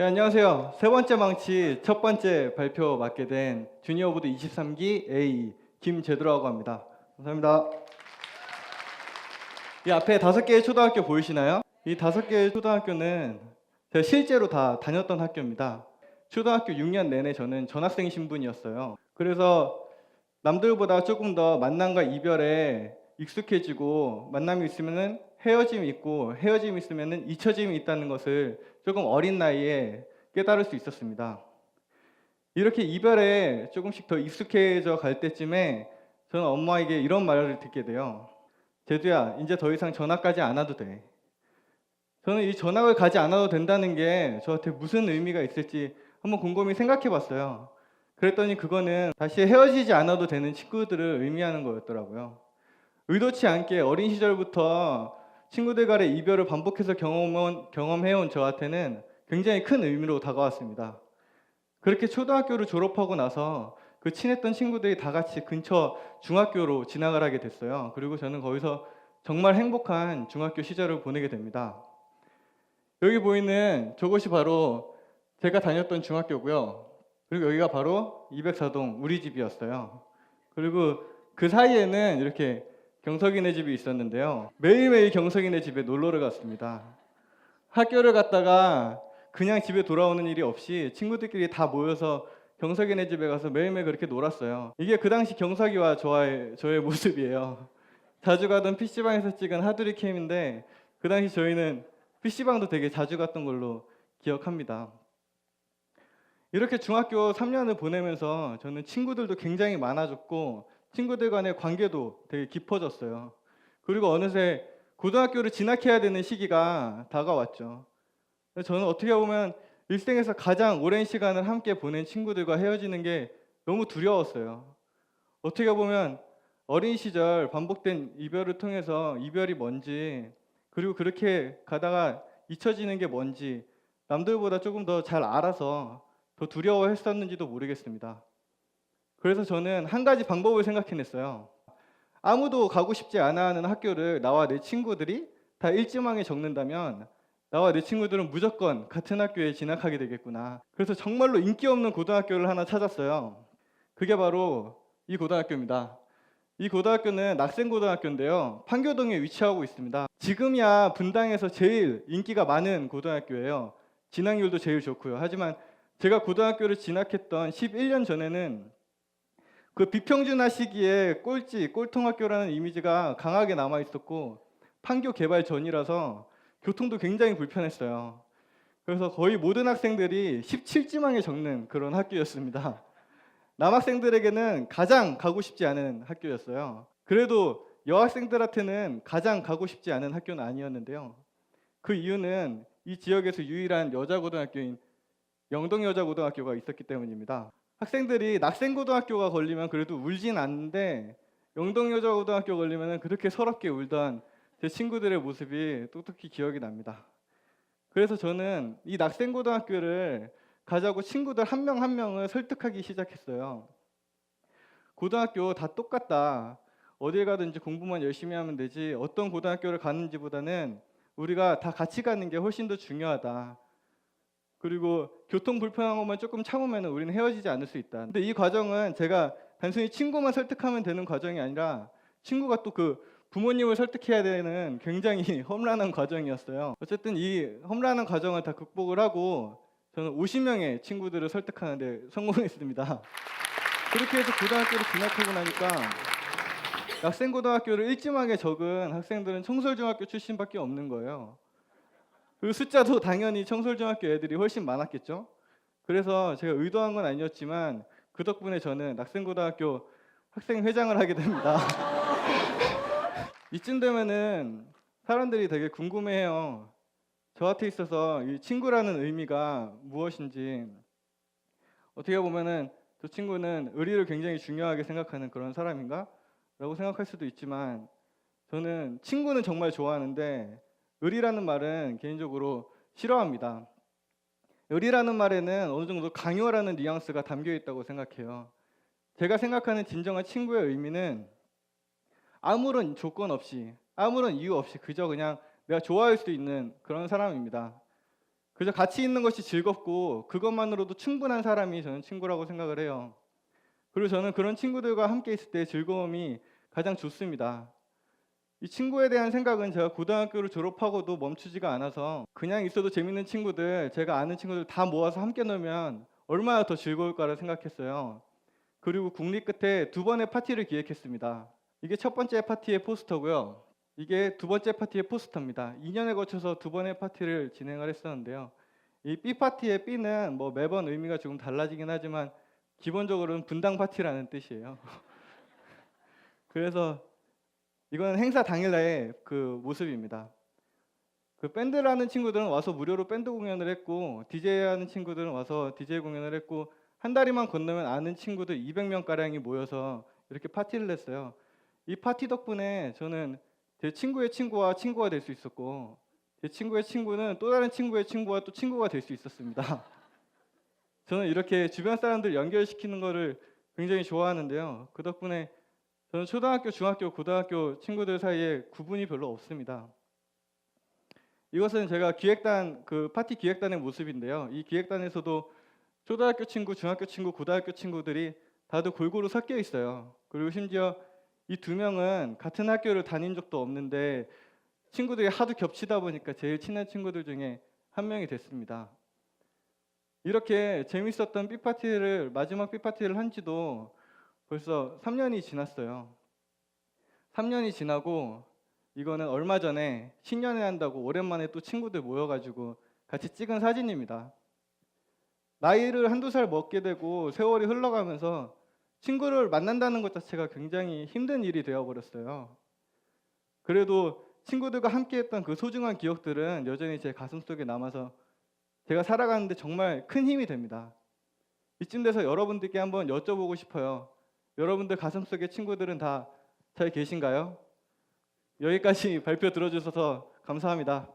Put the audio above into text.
네, 안녕하세요. 세 번째 망치 첫 번째 발표 맡게 된 주니어 보드 23기 A 김재두라고 합니다. 감사합니다. 이 앞에 다섯 개의 초등학교 보이시나요? 이 다섯 개의 초등학교는 제가 실제로 다 다녔던 학교입니다. 초등학교 6년 내내 저는 전학생 신분이었어요. 그래서 남들보다 조금 더 만남과 이별에 익숙해지고 만남이 있으면은 헤어짐이 있고 헤어짐이 있으면은 잊혀짐이 있다는 것을 조금 어린 나이에 깨달을 수 있었습니다. 이렇게 이별에 조금씩 더 익숙해져 갈 때쯤에 저는 엄마에게 이런 말을 듣게 돼요. 제두야, 이제 더 이상 전학가지 않아도 돼. 저는 이 전학을 가지 않아도 된다는 게 저한테 무슨 의미가 있을지 한번 곰곰이 생각해 봤어요. 그랬더니 그거는 다시 헤어지지 않아도 되는 친구들을 의미하는 거였더라고요. 의도치 않게 어린 시절부터 친구들 간의 이별을 반복해서 경험한, 경험해온 저한테는 굉장히 큰 의미로 다가왔습니다. 그렇게 초등학교를 졸업하고 나서 그 친했던 친구들이 다 같이 근처 중학교로 진학을 하게 됐어요. 그리고 저는 거기서 정말 행복한 중학교 시절을 보내게 됩니다. 여기 보이는 저곳이 바로 제가 다녔던 중학교고요. 그리고 여기가 바로 204동 우리 집이었어요. 그리고 그 사이에는 이렇게 경석이네 집이 있었는데요. 매일매일 경석이네 집에 놀러를 갔습니다. 학교를 갔다가 그냥 집에 돌아오는 일이 없이 친구들끼리 다 모여서 경석이네 집에 가서 매일매일 그렇게 놀았어요. 이게 그 당시 경석이와 저의, 저의 모습이에요. 자주 가던 PC방에서 찍은 하두리 캠인데 그 당시 저희는 PC방도 되게 자주 갔던 걸로 기억합니다. 이렇게 중학교 3년을 보내면서 저는 친구들도 굉장히 많아졌고 친구들 간의 관계도 되게 깊어졌어요. 그리고 어느새 고등학교를 진학해야 되는 시기가 다가왔죠. 저는 어떻게 보면 일생에서 가장 오랜 시간을 함께 보낸 친구들과 헤어지는 게 너무 두려웠어요. 어떻게 보면 어린 시절 반복된 이별을 통해서 이별이 뭔지 그리고 그렇게 가다가 잊혀지는 게 뭔지 남들보다 조금 더 잘 알아서 더 두려워했었는지도 모르겠습니다. 그래서 저는 한 가지 방법을 생각해냈어요. 아무도 가고 싶지 않아 하는 학교를 나와 내 친구들이 다 일지망에 적는다면 나와 내 친구들은 무조건 같은 학교에 진학하게 되겠구나. 그래서 정말로 인기 없는 고등학교를 하나 찾았어요. 그게 바로 이 고등학교입니다. 이 고등학교는 낙생고등학교인데요. 판교동에 위치하고 있습니다. 지금이야 분당에서 제일 인기가 많은 고등학교예요. 진학률도 제일 좋고요. 하지만 제가 고등학교를 진학했던 11년 전에는 그 비평준화 시기에 꼴찌, 꼴통학교라는 이미지가 강하게 남아 있었고 판교 개발 전이라서 교통도 굉장히 불편했어요. 그래서 거의 모든 학생들이 17지망에 적는 그런 학교였습니다. 남학생들에게는 가장 가고 싶지 않은 학교였어요. 그래도 여학생들한테는 가장 가고 싶지 않은 학교는 아니었는데요. 그 이유는 이 지역에서 유일한 여자 고등학교인 영동 여자 고등학교가 있었기 때문입니다. 학생들이 낙생고등학교가 걸리면 그래도 울진 않는데 영동 여자 고등학교 걸리면 그렇게 서럽게 울던 제 친구들의 모습이 똑똑히 기억이 납니다. 그래서 저는 이 낙생고등학교를 가자고 친구들 한 명한 명을 설득하기 시작했어요. 고등학교 다 똑같다. 어딜 가든지 공부만 열심히 하면 되지. 어떤 고등학교를 가는지보다는 우리가 다 같이 가는 게 훨씬 더 중요하다. 그리고 교통 불편한 것만 조금 참으면 우리는 헤어지지 않을 수 있다. 근데 이 과정은 제가 단순히 친구만 설득하면 되는 과정이 아니라 친구가 또 그 부모님을 설득해야 되는 굉장히 험난한 과정이었어요. 어쨌든 이 험난한 과정을 다 극복을 하고 저는 50명의 친구들을 설득하는데 성공했습니다. 그렇게 해서 고등학교를 진학하고 나니까 학생고등학교를 일지망에 적은 학생들은 청솔중학교 출신밖에 없는 거예요. 그 숫자도 당연히 청솔중학교 애들이 훨씬 많았겠죠. 그래서 제가 의도한 건 아니었지만 그 덕분에 저는 낙생고등학교 학생 회장을 하게 됩니다. 이쯤 되면은 사람들이 되게 궁금해해요. 저한테 있어서 이 친구라는 의미가 무엇인지 어떻게 보면은 저 친구는 의리를 굉장히 중요하게 생각하는 그런 사람인가? 라고 생각할 수도 있지만 저는 친구는 정말 좋아하는데 의리라는 말은 개인적으로 싫어합니다. 의리라는 말에는 어느 정도 강요라는 뉘앙스가 담겨 있다고 생각해요. 제가 생각하는 진정한 친구의 의미는 아무런 조건 없이 아무런 이유 없이 그저 그냥 내가 좋아할 수 있는 그런 사람입니다. 그저 같이 있는 것이 즐겁고 그것만으로도 충분한 사람이 저는 친구라고 생각을 해요. 그리고 저는 그런 친구들과 함께 있을 때 즐거움이 가장 좋습니다. 이 친구에 대한 생각은 제가 고등학교를 졸업하고도 멈추지가 않아서 그냥 있어도 재밌는 친구들, 제가 아는 친구들 다 모아서 함께 놀면 얼마나 더 즐거울까를 생각했어요. 그리고 국립 끝에 두 번의 파티를 기획했습니다. 이게 첫 번째 파티의 포스터고요. 이게 두 번째 파티의 포스터입니다. 2년에 거쳐서 두 번의 파티를 진행을 했었는데요. 이 B 파티의 B는 뭐 매번 의미가 조금 달라지긴 하지만 기본적으로는 분당 파티라는 뜻이에요. 그래서 이건 행사 당일날의 그 모습입니다. 그 밴드라는 친구들은 와서 무료로 밴드 공연을 했고 DJ 하는 친구들은 와서 DJ 공연을 했고 한 다리만 건너면 아는 친구들 200명 가량이 모여서 이렇게 파티를 했어요. 이 파티 덕분에 저는 제 친구의 친구와 친구가 될 수 있었고 제 친구의 친구는 또 다른 친구의 친구와 또 친구가 될 수 있었습니다. 저는 이렇게 주변 사람들 연결시키는 거를 굉장히 좋아하는데요. 그 덕분에 저는 초등학교, 중학교, 고등학교 친구들 사이에 구분이 별로 없습니다. 이것은 제가 기획단 그 파티 기획단의 모습인데요. 이 기획단에서도 초등학교 친구, 중학교 친구, 고등학교 친구들이 다들 골고루 섞여 있어요. 그리고 심지어 이 두 명은 같은 학교를 다닌 적도 없는데 친구들이 하도 겹치다 보니까 제일 친한 친구들 중에 한 명이 됐습니다. 이렇게 재밌었던 삐파티를 마지막 삐파티를 한 지도 벌써 3년이 지났어요. 3년이 지나고 이거는 얼마 전에 신년회 한다고 오랜만에 또 친구들 모여가지고 같이 찍은 사진입니다. 나이를 한두 살 먹게 되고 세월이 흘러가면서 친구를 만난다는 것 자체가 굉장히 힘든 일이 되어버렸어요. 그래도 친구들과 함께 했던 그 소중한 기억들은 여전히 제 가슴 속에 남아서 제가 살아가는데 정말 큰 힘이 됩니다. 이쯤 돼서 여러분들께 한번 여쭤보고 싶어요. 여러분들 가슴 속에 친구들은 다 잘 계신가요? 여기까지 발표 들어주셔서 감사합니다.